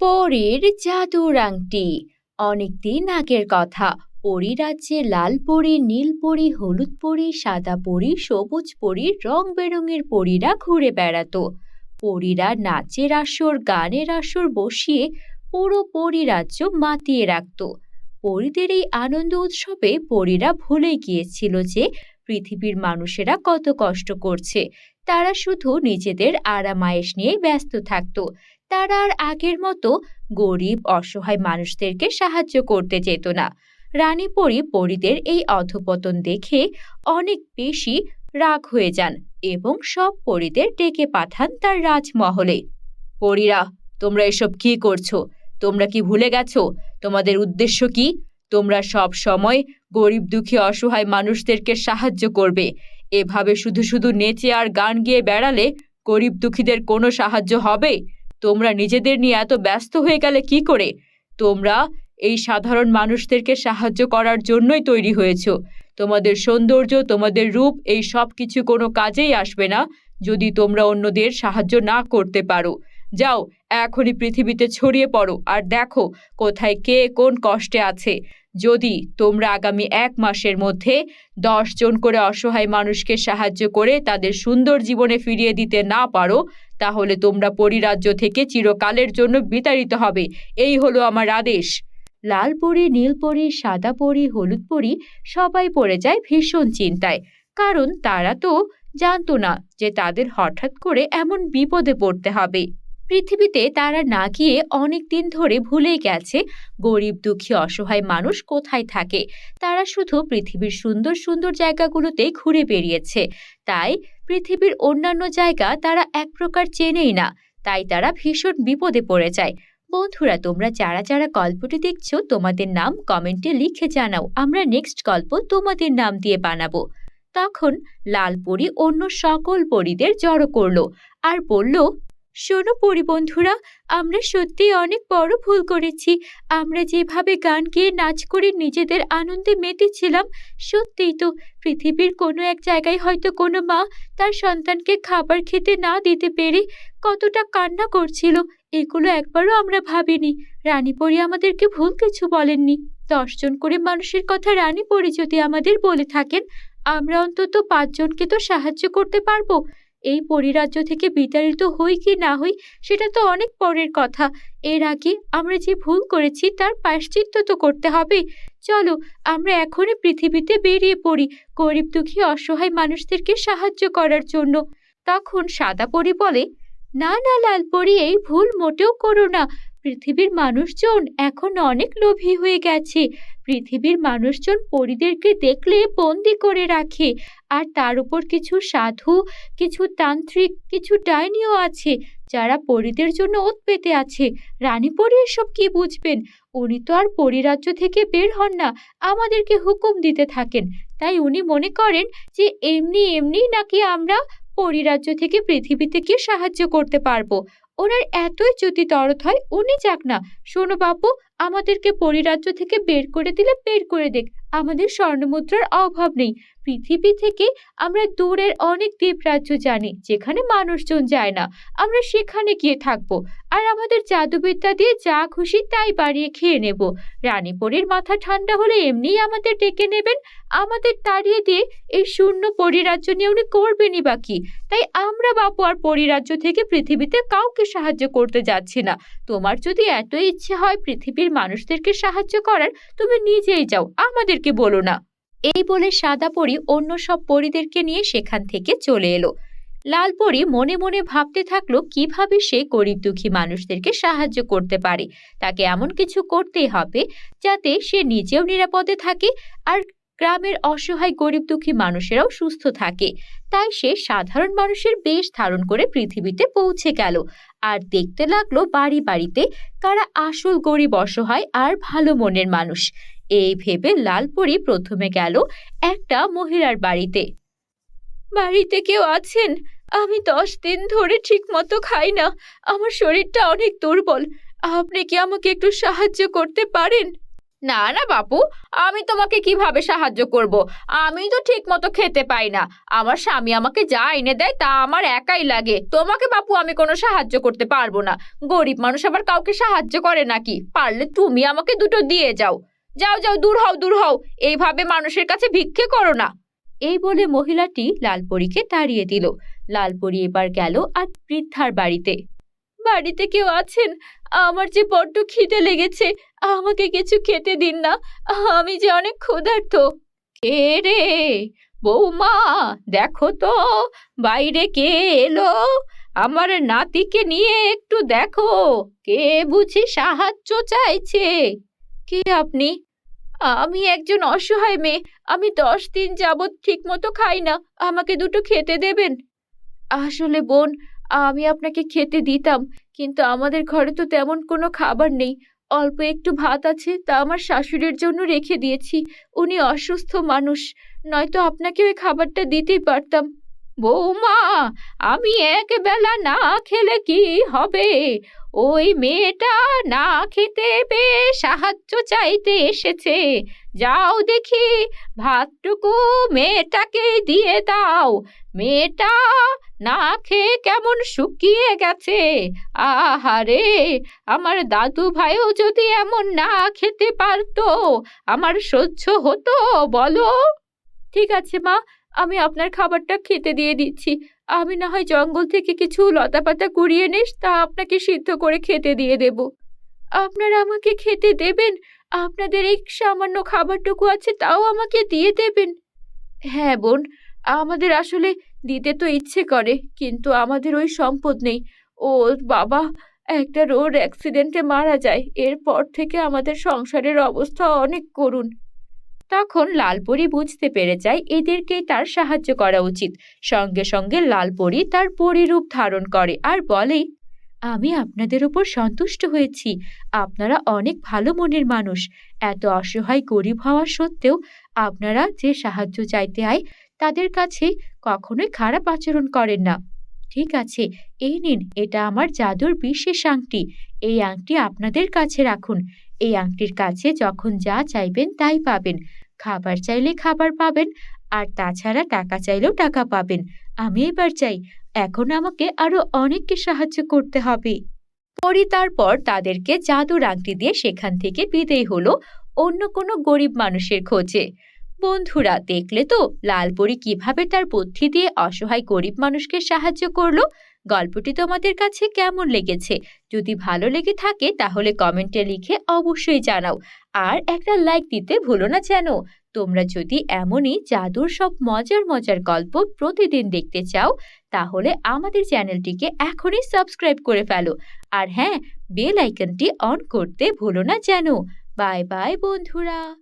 পরীর জাদুর আংটি। অনেকদিন আগের কথা। পরীরাজ্যে লাল পরী, নীল পরী, হলুদ পরী, সাদা পরী, সবুজ পরী, রং বেরঙের পরীরা ঘুরে বেড়াতো। পরীরা নাচের আসর, গানের আসর বসিয়ে পুরো পরীরাজ্য মাতিয়ে রাখত। পরীদের এই আনন্দ উৎসবে পরীরা ভুলে গিয়েছিল যে পৃথিবীর মানুষেরা কত কষ্ট করছে। তারা শুধু নিজেদের আরামায়েশ নিয়েই ব্যস্ত থাকতো। তারা আর আগের মতো গরিব, অসহায় মানুষদেরকে সাহায্য করতে যেত না। রানী পরী পরীদের এই অধপতন দেখে অনেক বেশি রাগ হয়ে যান এবং সব পরীদের ডেকে পাঠান তার রাজমহলে। পরীরা, তোমরা এসব কি করছ? তোমরা কি ভুলে গেছো? তোমাদের উদ্দেশ্য কি? তোমরা সব সময় গরিব, দুঃখী, অসহায় মানুষদেরকে সাহায্য করবে। এভাবে শুধু শুধু নেচে আর গান গেয়ে বেড়ালে গরিব, দুঃখীদের কোনো সাহায্য হবে? তোমরা নিজেদের নিয়ে এত ব্যস্ত হয়ে গেলে কি করে? তোমরা এই সাধারণ মানুষদেরকে সাহায্য করার জন্যই তৈরি হয়েছ। তোমাদের সৌন্দর্য, তোমাদের রূপ, এই সব কিছু কোনো কাজেই আসবে না যদি তোমরা অন্যদের সাহায্য না করতে পারো। যাও, এখনই পৃথিবীতে ছড়িয়ে পড়ো আর দেখো কোথায় কে কোন কষ্টে আছে। যদি তোমরা আগামী এক মাসের মধ্যে জন করে অসহায় মানুষকে সাহায্য করে তাদের সুন্দর জীবনে ফিরিয়ে দিতে না পারো, তাহলে তোমরা পরিরাজ্য থেকে চিরকালের জন্য বিতাড়িত হবে। এই হলো আমার আদেশ। লাল পরি, নীল পরি, সাদা পরি, হলুদ পরি, সবাই পড়ে যায় ভীষণ চিন্তায়। কারণ তারা তো জানতো না যে তাদের হঠাৎ করে এমন বিপদে পড়তে হবে। পৃথিবীতে তারা না গিয়ে অনেক দিন ধরে ভুলেই গেছে, গরিব, দুঃখী, অসহায় মানুষ কোথায় থাকে? তারা শুধু পৃথিবীর সুন্দর সুন্দর জায়গাগুলোতে ঘুরে বেরিয়েছে তাই পৃথিবীর অন্যান্য জায়গা তারা এক প্রকার চেনেই না, তাই তারা ভীষণ বিপদে পড়ে যায়। বন্ধুরা, তোমরা যারা যারা গল্পটি দেখছ, তোমাদের নাম কমেন্টে লিখে জানাও। আমরা নেক্সট গল্প তোমাদের নাম দিয়ে বানাবো। তখন লালপরি অন্য সকল পরীদের জড়ো করল আর বলল শোনো পরিবন্ধুরা আমরা সত্যি অনেক বড় ভুল করেছি। আমরা যেভাবে গান গেয়ে নাচ করে নিজেদের আনন্দে মেতেছিলাম, সত্যিই তো পৃথিবীর কোনো এক জায়গায় হয়তো কোনো মা তার সন্তানকে খাবার খেতে না দিতে পেরে কতটা কান্না করছিল, এগুলো একবারও আমরা ভাবিনি। রানী রানীপরি আমাদেরকে ভুল কিছু বলেননি। দশজন করে মানুষের কথা রানী রানীপরি যদি আমাদের বলে থাকেন, আমরা অন্তত পাঁচজনকে তো সাহায্য করতে পারব। এই পরিরাজ্য থেকে বিতাড়িত হই কি না হই, সেটা তো অনেক পরের কথা। এর আগে আমরা যে ভুল করেছি, তার পাশ্চিত্য তো করতে হবে। চলো, আমরা এখনই পৃথিবীতে বেরিয়ে পড়ি গরিব দুঃখী অসহায় মানুষদেরকে সাহায্য করার জন্য। তখন সাদা পরি বলে, না না লাল পরি এই ভুল মোটেও করো না। পৃথিবীর মানুষজন এখন অনেক লোভী হয়ে গেছে। পৃথিবীর মানুষজন পরিদেরকে দেখলে বন্দি করে রাখে। আর তার উপর কিছু সাধু, কিছু তান্ত্রিক, কিছু ডাইনিও আছে, যারা পরিদের জন্য ওত পেতে আছে। রানী পরি এসব কি বুঝবেন? উনি তো আর পরিরাজ্য থেকে বের হন না, আমাদেরকে হুকুম দিতে থাকেন। তাই উনি মনে করেন যে এমনি এমনি নাকি আমরা পরিরাজ্য থেকে পৃথিবীতে গিয়ে সাহায্য করতে পারব। ওনার এতই যদি দরদ হয়, উনি যাক না। শোনো বাপু, আমাদেরকে পরিরাজ্য থেকে বের করে দিলে বের করে দেখ আমাদের স্বর্ণমুদ্রার অভাব নেই। পৃথিবী থেকে আমরা দূরের অনেক দ্বীপ রাজ্য জানি, যেখানে মানুষজন যায় না। আমরা সেখানে গিয়ে থাকব আর আমাদের জাদুবিদ্যা দিয়ে যা খুশি তাই বাড়িয়ে খেয়ে নেব। রানীপুরের মাথা ঠান্ডা হলে এমনিই আমাদের ডেকে নেবেন। আমাদের তাড়িয়ে দিয়ে এই শূন্য পরিরাজ্য নিয়ে উনি করবেনই বা বাকি তাই আমরা বাপু আর পরিরাজ্য থেকে পৃথিবীতে কাউকে সাহায্য করতে যাচ্ছি না। তোমার যদি এত ইচ্ছে হয় পৃথিবীর মানুষদেরকে সাহায্য করার, তুমি নিজেই যাও, আমাদেরকে বলো না। এই বলে সাদা পরি অন্য সব পরিদেরকে নিয়ে সেখান থেকে চলে এলো। লাল পরি মনে মনে ভাবতে থাকল, কীভাবে সে গরিব দুঃখী মানুষদেরকে সাহায্য করতে পারে? তাকে এমন কিছু করতেই হবে যাতে সে নিজেও নিরাপদে থাকে আর গ্রামের অসহায়, গরিব, দুঃখী মানুষেরাও সুস্থ থাকে। তাই সে সাধারণ মানুষের বেশ ধারণ করে পৃথিবীতে পৌঁছে গেল। আর দেখতে লাগল বাড়ি বাড়িতে কারা আসল গরিব, অসহায় আর ভালো মনের মানুষ। এই ভেবে লালপরি প্রথমে গেল একটা মহিলার বাড়িতে। বাড়িতে কেউ আছেন? আমি দশ দিন ধরে ঠিক মতো খাই না। আমার শরীরটা অনেক দুর্বল। আপনি কি আমাকে একটু সাহায্য করতে পারেন? না না বাপু, আমি তোমাকে কীভাবে সাহায্য করব? আমি তো ঠিক মতো খেতে পাই না। আমার স্বামী আমাকে যা এনে দেয় তা আমার একাই লাগে। তোমাকে বাপু, আমি কোনো সাহায্য করতে পারব না। গরিব মানুষ আবার কাউকে সাহায্য করে নাকি? পারলে তুমি আমাকে দুটো দিয়ে যাও। যাও যাও, দূর হও দূর হও। এইভাবে মানুষের কাছে ভিক্ষে করো না। এই বলে মহিলাটি লালপরীকে তাড়িয়ে দিল। লালপরি এবার গেল আর বৃদ্ধার বাড়িতে। বাড়িতে কেউ আছেন? আমার যে বড্ড খিদে লেগেছে, আমাকে কিছু খেতে দিন না। আমি যে অনেক ক্ষুধার্ত। কে রে? বৌমা, দেখো তো, বাইরে কে এলো? আমার নাতিকে নিয়ে একটু দেখো। কে বুঝি সাহায্য চাইছে? কে আপনি? আমি একজন অসহায় মেয়ে। আমি দশ দিন যাবৎ ঠিক মতো খাই না। আমাকে দুটো খেতে দেবেন? আসলে বোন আমি আপনাকে খেতে দিতাম, কিন্তু আমাদের ঘরে তো তেমন কোনো খাবার নেই। অল্প একটু ভাত আছে, তা আমার শাশুড়ির জন্য রেখে দিয়েছি। উনি অসুস্থ মানুষ, নয়তো আপনাকে ওই খাবারটা দিতেই পারতাম। বৌমা, আমি এক বেলা না খেলে কি হবে? ওই মেয়েটা না খেতে পেয়ে সাহায্য চাইতে এসেছে। যাও দেখি, ভাতটুকু মেয়েটাকে দিয়ে দাও। মেয়েটা না খেয়ে কেমন শুকিয়ে গেছে। আহারে, আমার দাদু ভাইও যদি এমন না খেতে পারতো, আমার সহ্য হতো, বলো। ঠিক আছে মা আমি আপনার খাবারটা খেতে দিয়ে দিচ্ছি। আমি না হয় জঙ্গল থেকে কিছু লতাপাতা কুড়িয়ে নিস তা আপনাকে সিদ্ধ করে খেতে দিয়ে দেব। আপনারা আমাকে খেতে দেবেন? আপনাদের এই সামান্য খাবারটুকু আছে তাও আমাকে দিয়ে দেবেন? হ্যাঁ বোন, আমাদের আসলে দিতে তো ইচ্ছে করে, কিন্তু আমাদের ওই সম্পদ নেই। ওর বাবা, একটা রোড অ্যাক্সিডেন্টে মারা যায়। এরপর থেকে আমাদের সংসারের অবস্থা অনেক করুণ। তখন লালপরি বুঝতে পেরে যায় এদেরকেই তার সাহায্য করা উচিত। সঙ্গে সঙ্গে লালপরি তার পরিরূপ ধারণ করে আর বলে, আমি আপনাদের উপর সন্তুষ্ট হয়েছি। আপনারা অনেক ভালো মনের মানুষ। এত অসহায় গরিব হওয়া সত্ত্বেও আপনারা যে সাহায্য চাইতে আয়, তাদের কাছে কখনোই খারাপ আচরণ করেন না। ঠিক আছে, এই নিন, এটা আমার জাদুর বিশেষ আংটি। এই আংটি আপনাদের কাছে রাখুন। এই আংটির কাছে যখন যা চাইবেন তাই পাবেন। খাবার চাইলে খাবার পাবেন, আর তাছাড়া টাকা চাইলেও টাকা পাবেন। আমি এবার চাই, এখন আমাকে আরও অনেককে সাহায্য করতে হবে। পরি তারপর তাদেরকে জাদুর আংটি দিয়ে সেখান থেকে বিদেয় হলো অন্য কোনো গরিব মানুষের খোঁজে। বন্ধুরা, দেখলে তো লালপরি কীভাবে তার বুদ্ধি দিয়ে অসহায় গরিব মানুষকে সাহায্য করল? গল্পটি তোমাদের কাছে কেমন লেগেছে? যদি ভালো লেগে থাকে, তাহলে কমেন্টে লিখে অবশ্যই জানাও। আর একটা লাইক দিতে ভুলো না যেন। তোমরা যদি এমনই জাদুর সব মজার মজার গল্প প্রতিদিন দেখতে চাও, তাহলে আমাদের চ্যানেলটিকে এখনই সাবস্ক্রাইব করে ফেলো। আর হ্যাঁ বেল আইকনটি অন করতে ভুলো না যেন। বাই বাই বন্ধুরা।